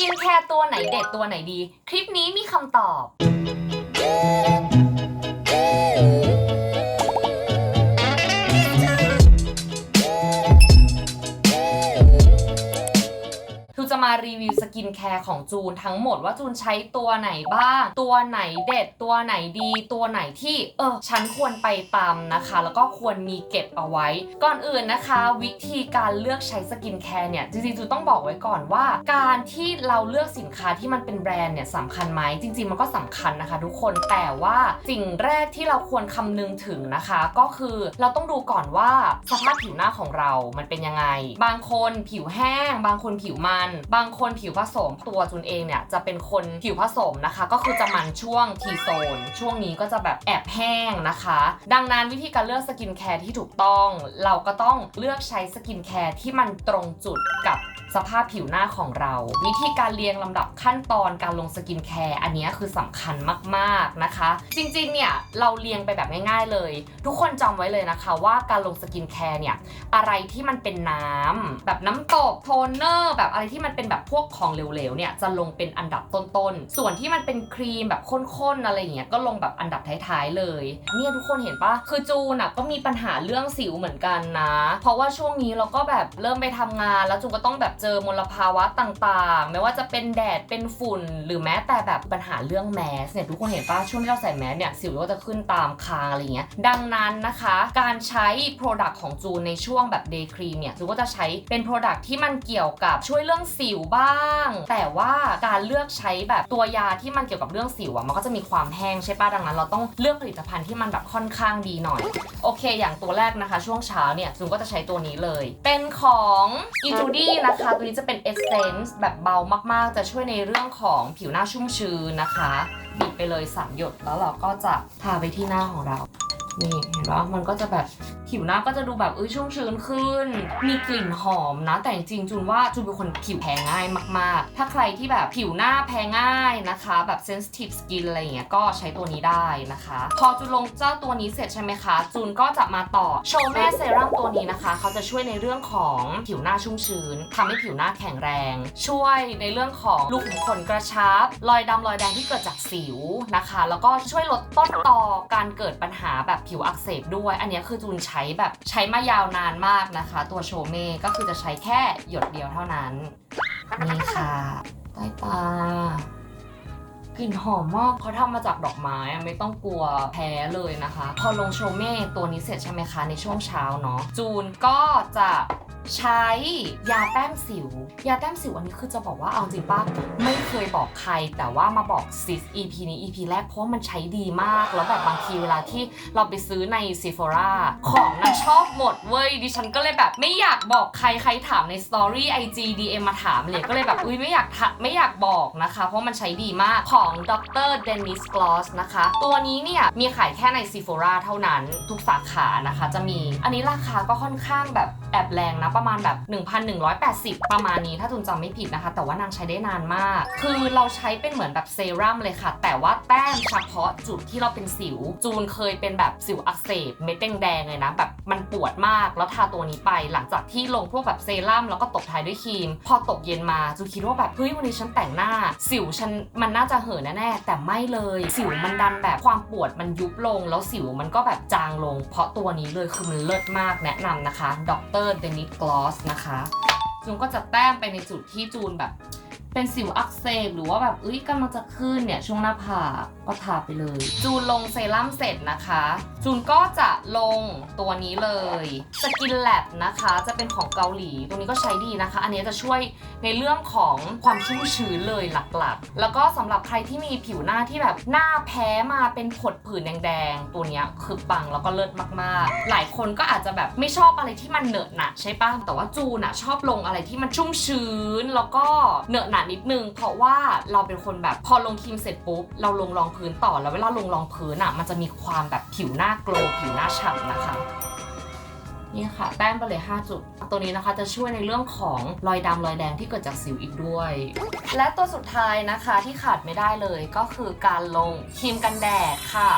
กินแคร์ตัวไหนเด็ดตัวไหนดี คลิปนี้มีคำตอบ รีวิวสกินแคร์ของจูนทั้งหมดว่าจูนใช้ตัวไหนบ้าง ตัวไหนเด็ด ตัวไหนดี ตัวไหนที่เออฉันควรไปตามนะคะ แล้วก็ควรมีเก็บเอาไว้ ก่อนอื่นนะคะ วิธีการเลือกใช้สกินแคร์เนี่ยจริงๆจูนต้องบอกไว้ก่อนว่า การที่เราเลือกสินค้าที่มันเป็นแบรนด์เนี่ยสำคัญไหมจริง ๆ มันก็สำคัญนะคะ ทุกคนแต่ว่าสิ่งแรกที่เราควรคำนึงถึงนะคะ ก็คือเราต้องดูก่อนว่าสภาพผิวหน้าของเรามันเป็นยังไง บางคนผิวแห้ง บางคนผิวมัน บางางคนผิวผสมตัวจุนเองเนี่ยจะเป็นคนผิวผสมนะคะ ก็คือจะมันช่วงทีโซน ช่วงนี้ก็จะแบบแอบแห้งนะคะ ดังนั้นวิธีการเลือกสกินแคร์ที่ถูกต้อง เราก็ต้องเลือกใช้สกินแคร์ที่มันตรงจุดกับสภาพผิวหน้าของเรา วิธีการเรียงลำดับขั้นตอนการลงสกินแคร์อันนี้คือสำคัญมากๆนะคะ จริงๆเนี่ยเราเรียงไปแบบง่ายๆเลย ทุกคนจำไว้เลยนะคะ ว่าการลงสกินแคร์เนี่ยอะไรที่มันเป็นน้ำแบบน้ำตกโทนเนอร์แบบอะไรที่มันเป็นแบบพวกของเหลวๆเนี่ยจะลงเป็นอันดับต้นๆ ส่วนที่มันเป็นครีมแบบข้นๆอะไรอย่างเงี้ยก็ลงแบบอันดับท้ายๆเลยเนี่ยทุกคนเห็นปะคือจูนอะก็มีปัญหาเรื่องสิวเหมือนกันนะ เพราะว่าช่วงนี้เราก็แบบเริ่มไปทำงาน แล้วจูนก็ต้องแบบเจอมลภาวะต่างๆ ไม่ว่าจะเป็นแดดเป็นฝุ่น หรือแม้แต่แบบปัญหาเรื่องแมสเนี่ยทุกคนเห็นปะช่วงที่เราใส่แมสเนี่ยสิวก็จะขึ้นตามคางอะไรเงี้ยดังนั้นนะคะ การใช้ Product ของจูนในช่วงแบบ Day Cream เนี่ยจูนก็จะใช้เป็น Product ที่มันเกี่ยวกับช่วยเรื่องสิวบ้าง แต่ว่าการเลือกใช้แบบตัวยาที่มันเกี่ยวกับเรื่องสิวอะมันก็จะมีความแห้งใช่ปะดังนั้น เราต้องเลือกผลิตภัณฑ์ที่มันแบบค่อนข้างดีหน่อย โอเค อย่างตัวแรกนะคะ ช่วงเช้าเนี่ยจูนก็จะใช้ตัวนี้เลย เป็นของ e t u d y นะคะตัวนี้จะเป็น Essence แบบเบามากๆ จะช่วยในเรื่องของผิวหน้าชุ่มชื้นนะคะบีบไปเลย 3 หยดแล้วเราก็จะทาไปที่หน้าของเรา นี่เห็นว่ามันก็จะแบบ ผิวหน้าก็จะดูแบบเอ้ยชุ่มชื้นขึ้น มีกลิ่นหอมนะ แต่จริงๆจูนว่าจูนเป็นคนผิวแพ้ง่ายมาก ๆ ถ้าใครที่แบบผิวหน้าแพ้ง่ายนะคะ แบบ sensitive skin อะไรอย่างเงี้ยก็ใช้ตัวนี้ได้นะคะ พอจูนลงเจ้าตัวนี้เสร็จใช่ไหมคะ จูนก็จะมาต่อโชว์แม่เซรั่มตัวนี้นะคะ เขาจะช่วยในเรื่องของผิวหน้าชุ่มชื้นทำให้ผิวหน้าแข็งแรง ช่วยในเรื่องของรูขุมขนกระชับ รอยดำรอยแดงที่เกิดจากสิวนะคะ แล้วก็ช่วยลดต้นตอการเกิดปัญหาแบบผิวอักเสบด้วย อันนี้คือจูนใช้ช้แบบใช้มายาวนานมากนะคะ ตัวโชเม่ก็คือจะใช้แค่หยดเดียวเท่านั้น นี่ค่ะใต้ตากลิ่นหอมมากเขาทำมาจากดอกไม้ไม่ต้องกลัวแพ้เลยนะคะ พอลงโชเม่ตัวนี้เสร็จใช่ไหมคะในช่วงเช้าเนาะจูนก็จะ ใช้ยาแต้มสิว ยาแต้มสิวอันนี้คือจะบอกว่าเอาจริงป้าไม่เคยบอกใคร แต่ว่ามาบอกซิส EP นี้ EP แรกเพราะว่ามันใช้ดีมาก แล้วแบบบางทีเวลาที่เราไปซื้อใน Sephora ของนะชอบหมดเว้ย ดิฉันก็เลยแบบไม่อยากบอกใครใครถามใน Story IG DM มาถามเลยก็เลยแบบอุ้ยไม่อยากทะไม่อยากบอกนะคะ เพราะมันใช้ดีมากของดร Dennis Gloss นะคะ ตัวนี้เนี่ยมีขายแค่ใน Sephora เท่านั้นทุกสาขานะคะ จะมีอันนี้ราคาก็ค่อนข้างแบบแอบแรงนะประมาณแบบ 1,180 ประมาณนี้ถ้าจุนจำไม่ผิดนะคะ แต่ว่านางใช้ได้นานมาก คือเราใช้เป็นเหมือนแบบเซรั่มเลยค่ะ แต่ว่าแต้มเฉพาะจุดที่เราเป็นสิว จูนเคยเป็นแบบสิวอักเสบเม็ดแดงๆเลยนะ แบบมันปวดมากแล้วทาตัวนี้ไป หลังจากที่ลงพวกแบบเซรั่มแล้วก็ตบท้ายด้วยครีม พอตกเย็นมาจูนคิดว่าแบบเฮ้ยวันนี้ฉันแต่งหน้า สิวฉันมันน่าจะเหินแน่ๆแต่ไม่เลย สิวมันดันแบบความปวดมันยุบลง แล้วสิวมันก็แบบจางลง เพราะตัวนี้เลยคือมันเลิศมากแนะนำนะคะดรเดนิสกลอสนะคะ จูนก็จะแต้มไปในจุดที่จูนแบบ เป็นสิวอักเสบหรือว่าแบบเอ้ยกำลังจะขึ้นเนี่ยช่วงหน้าผากก็ทาไปเลย จูนลงเซรั่มเสร็จนะคะ จูนก็จะลงตัวนี้เลยสกินแลบนะคะจะเป็นของเกาหลี ตัวนี้ก็ใช้ดีนะคะ อันนี้จะช่วยในเรื่องของความชุ่มชื้นเลยหลักๆ แล้วก็สำหรับใครที่มีผิวหน้าที่แบบหน้าแพ้มาเป็นผดผื่นแดงๆ ตัวนี้คือปังแล้วก็เลิศมากๆ หลายคนก็อาจจะแบบไม่ชอบอะไรที่มันเหนอะหนะใช่ปะแต่ว่าจูนอะชอบลงอะไรที่มันชุ่มชื้นแล้วก็เหนอะหนะนิดนึง เพราะว่าเราเป็นคนแบบพอลงครีมเสร็จปุ๊บเราลงรองพื้นต่อแล้วเวลาลงรองพื้นอะมันจะมีความแบบผิวหน้าโกลว์ผิวหน้าฉ่ำนะคะนี่ค่ะแต้มไปเลย 5 จุด ตัวนี้นะคะจะช่วยในเรื่องของรอยดำรอยแดงที่เกิดจากสิวอีกด้วย และตัวสุดท้ายนะคะที่ขาดไม่ได้เลยก็คือการลงครีมกันแดดค่ะ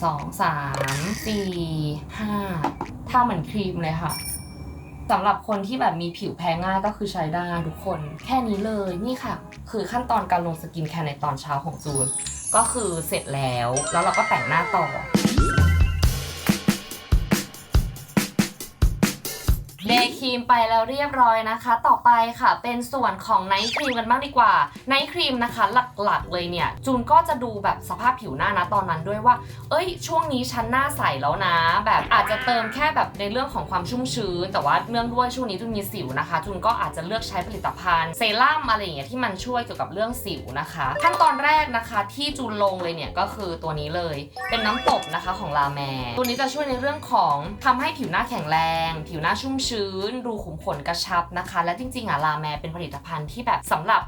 1 2 3 4 5ถ้าเหมือนครีมเลยค่ะสำหรับคนที่แบบมีผิวแพ้ง่ายก็คือใช้ได้ทุกคน แค่นี้เลยนี่ค่ะ คือขั้นตอนการลงสกินแคร์ในตอนเช้าของจูน ก็คือเสร็จแล้ว แล้วเราก็แต่งหน้าต่อ ดย์ครีมไปแล้วเรียบร้อยนะคะ ต่อไปค่ะ เป็นส่วนของไนท์ครีมกันบ้างดีกว่าไนท์ครีมนะคะ หลักๆเลยเนี่ย จูนก็จะดูแบบสภาพผิวหน้านะตอนนั้นด้วยว่า เอ้ย ช่วงนี้ฉันหน้าใสแล้วนะ แบบอาจจะเติมแค่แบบในเรื่องของความชุ่มชื้น แต่ว่าเนื่องด้วยช่วงนี้จูนมีสิวนะคะ จูนก็อาจจะเลือกใช้ผลิตภัณฑ์เซรั่มอะไรอย่างเงี้ยที่มันช่วยเกี่ยวกับเรื่องสิวนะคะ ขั้นตอนแรกนะคะ ที่จูนลงเลยเนี่ยก็คือตัวนี้เลย เป็นน้ำตบนะคะของลาแมตัวนี้จะช่วยในเรื่องของทำให้ผิวหน้าแข็งแรง ผิวหน้าชุ่มชื้นรูขุมขนกระชับนะคะ และจริงๆอะลาแมเป็นผลิตภัณฑ์ที่แบบสำหรับ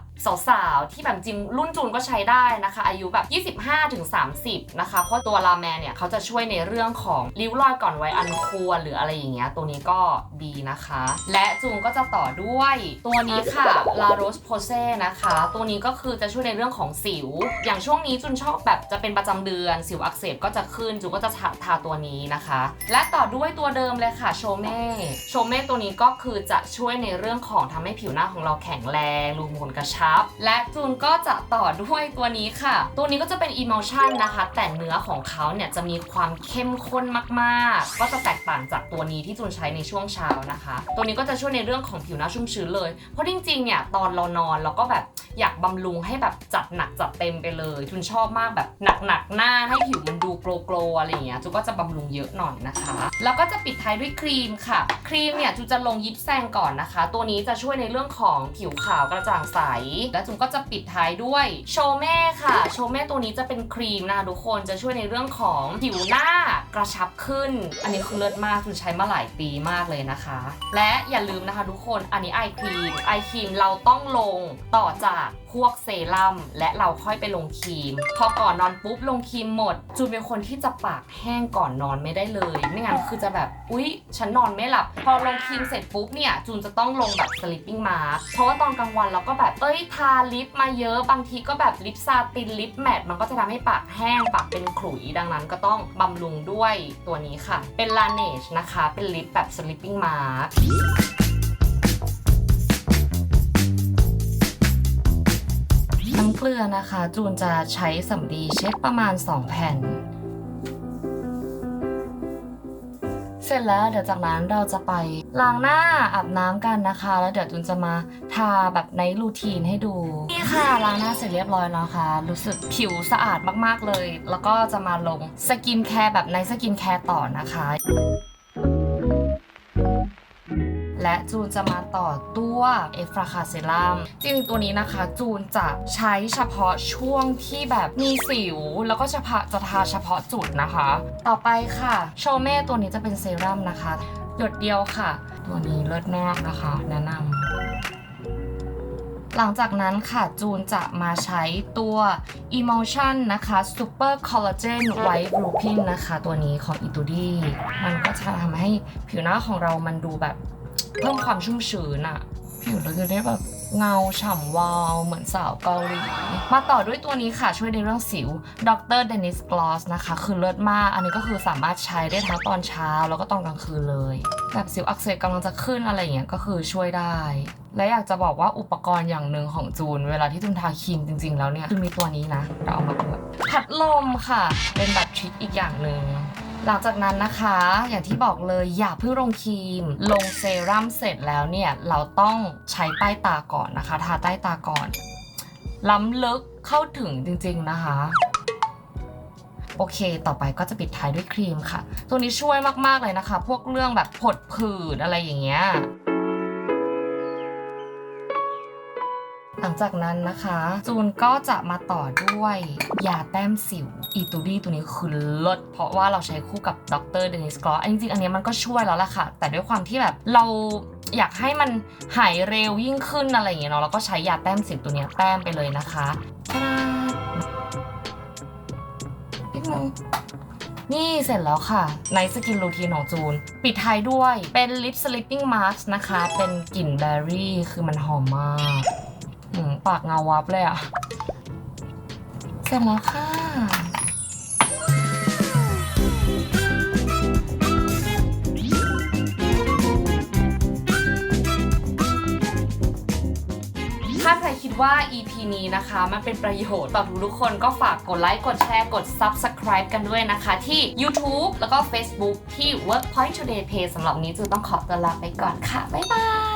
สาวๆ ที่แบบจริงรุ่นจูนก็ใช้ได้นะคะ อายุแบบ 25ถึง30 นะคะ เพราะตัวลาแมเนี่ยเขาจะช่วยในเรื่องของริ้วรอยก่อนวัยอันควรหรืออะไรอย่างเงี้ยตัวนี้ก็ดีนะคะ และจูนก็จะต่อด้วยตัวนี้ค่ะ La Roche Posay นะคะ ตัวนี้ก็คือจะช่วยในเรื่องของสิว อย่างช่วงนี้จูนชอบแบบจะเป็นประจำเดือน สิวอักเสบก็จะขึ้นจูนก็จะทาทาตัวนี้นะคะ และต่อด้วยตัวเดิมเลยค่ะโชเม่โชเม่ตัวนี้ก็คือจะช่วยในเรื่องของทำให้ผิวหน้าของเราแข็งแรงรูขุมขนกระชับ และจูนก็จะต่อด้วยตัวนี้ค่ะ ตัวนี้ก็จะเป็น Emulsion นะคะ แต่เนื้อของเขาเนี่ยจะมีความเข้มข้นมากๆ ก็จะแตกต่างจากตัวนี้ที่จูนใช้ในช่วงเช้านะคะ ตัวนี้ก็จะช่วยในเรื่องของผิวหน้าชุ่มชื้นเลย เพราะจริงๆเนี่ยตอนเรานอนเราก็แบบอยากบำรุงให้แบบจัดหนักจัดเต็มไปเลยจูนชอบมากแบบหนักๆหน้าให้ผิวมันดูโกลโกลอะไรอย่างเงี้ยจูนก็จะบำรุงเยอะหน่อยนะคะ แล้วก็จะปิดท้ายด้วยครีมค่ะ ครีมเนี่ยจูนจะลงยิปแซงก่อนนะคะ ตัวนี้จะช่วยในเรื่องของผิวขาวกระจ่างใส และจูนก็จะปิดท้ายด้วยโชเม่ค่ะ โชเม่ตัวนี้จะเป็นครีมนะทุกคนจะช่วยในเรื่องของผิวหน้ากระชับขึ้น อันนี้คือเลิศมากจูนใช้มาหลายปีมากเลยนะคะ และอย่าลืมนะคะทุกคนอันนี้ไอครีมไอครีมเราต้องลงต่อจาก วกเซรั่มและเราค่อยไปลงครีม พอก่อนนอนปุ๊บลงครีมหมด จูนเป็นคนที่จะปากแห้งก่อนนอนไม่ได้เลย ไม่งั้นคือจะแบบอุ๊ย ฉันนอนไม่หลับ พอลงครีมเสร็จปุ๊บเนี่ยจูนจะต้องลงแบบ sleeping mask เพราะว่าตอนกลางวันเราก็แบบเอ้ยทาลิปมาเยอะบางทีก็แบบลิปซาตินลิปแมทมันก็จะทำให้ปากแห้งปากเป็นขลุ่ยดังนั้นก็ต้องบำรุงด้วยตัวนี้ค่ะ เป็น Laneige นะคะ เป็นลิปแบบ sleeping mask เกลือนะคะ จูนจะใช้สำลีเช็ดประมาณ 2 แผ่น เสร็จแล้วเดี๋ยวจากนั้นเราจะไปล้างหน้าอาบน้ำกันนะคะ แล้วเดี๋ยวจูนจะมาทาแบบในรูทีนให้ดูนี่ค่ะล้างหน้าเสร็จเรียบร้อยแล้วค่ะ รู้สึกผิวสะอาดมากๆเลย แล้วก็จะมาลงสกินแคร์แบบในสกินแคร์ต่อนะคะ และจูนจะมาต่อตัวเอฟราคาเซรั่มจริงๆตัวนี้นะคะ จูนจะใช้เฉพาะช่วงที่แบบมีสิว แล้วก็เฉพาะจะทาเฉพาะจุดนะคะ ต่อไปค่ะ โชเม่ตัวนี้จะเป็นเซรั่มนะคะ หยดเดียวค่ะ ตัวนี้เลิศมากนะคะ แนะนำหลังจากนั้นค่ะ จูนจะมาใช้ตัว Emotion นะคะ Super Collagen White Looping นะคะ ตัวนี้ของ i t u d i มันก็จะทำให้ผิวหน้าของเรามันดูแบบ เพิ่มความชุ่มชื้นอะผิวเราจะได้แบบเงาฉ่ำวาวเหมือนสาวเกาหลีมาต่อด้วยตัวนี้ค่ะช่วยในเรื่องสิว Dr. Dennis Gloss นะคะ คือเลิศมาก อันนี้ก็คือสามารถใช้ได้ทั้งตอนเช้าแล้วก็ตอนกลางคืนเลยแบบสิวอักเสบกำลังจะขึ้นอะไรอย่างเงี้ยก็คือช่วยได้ และอยากจะบอกว่าอุปกรณ์อย่างหนึ่งของจูน เวลาที่จูนทาครีมจริง ๆ แล้วเนี่ยคือมีตัวนี้นะเราเอามาเปิดพัดลมค่ะ เป็นแบบทริคอีกอย่างหนึ่ง หลังจากนั้นนะคะ อย่างที่บอกเลยอย่าเพิ่งลงครีม ลงเซรั่มเสร็จแล้วเนี่ยเราต้องใช้ใต้ตาก่อนนะคะ ทาใต้ตาก่อน ล้ำลึกเข้าถึงจริงๆนะคะ โอเค ต่อไปก็จะปิดท้ายด้วยครีมค่ะ ตัวนี้ช่วยมากๆเลยนะคะ พวกเรื่องแบบผดผื่นอะไรอย่างเงี้ย หลังจากนั้นนะคะ จูนก็จะมาต่อด้วยยาแต้มสิวอีตูดี้ตัวนี้คือลดเพราะว่าเราใช้คู่กับดรเดนิสกรอจริงๆ อันนี้มันก็ช่วยแล้วล่ะค่ะ แต่ด้วยความที่แบบเราอยากให้มันหายเร็วยิ่งขึ้นอะไรอย่างเงี้ยเนาะเราก็ใช้ยาแต้มสิวตัวนี้แต้มไปเลยนะคะนิดนึงนี่เสร็จแล้วค่ะในสกินรูทีนของจูน ปิดท้ายด้วยเป็นลิปสลิปปิ้งมาร์สนะคะ เป็นกลิ่นแบร์รี่คือมันหอมมาก อืมปากเงาวับเลยอะเสร็จแล้วค่ะถ้าใครคิดว่า EP นี้นะคะ มันเป็นประโยชน์ต่อทุกๆคนก็ฝากกดไลค์ กดแชร์ กด Subscribe กันด้วยนะคะ ที่ YouTube แล้วก็ Facebook ที่ Workpoint Today Pay สำหรับนี้จูต้องขอตัวลาไปก่อนค่ะ บ๊ายบาย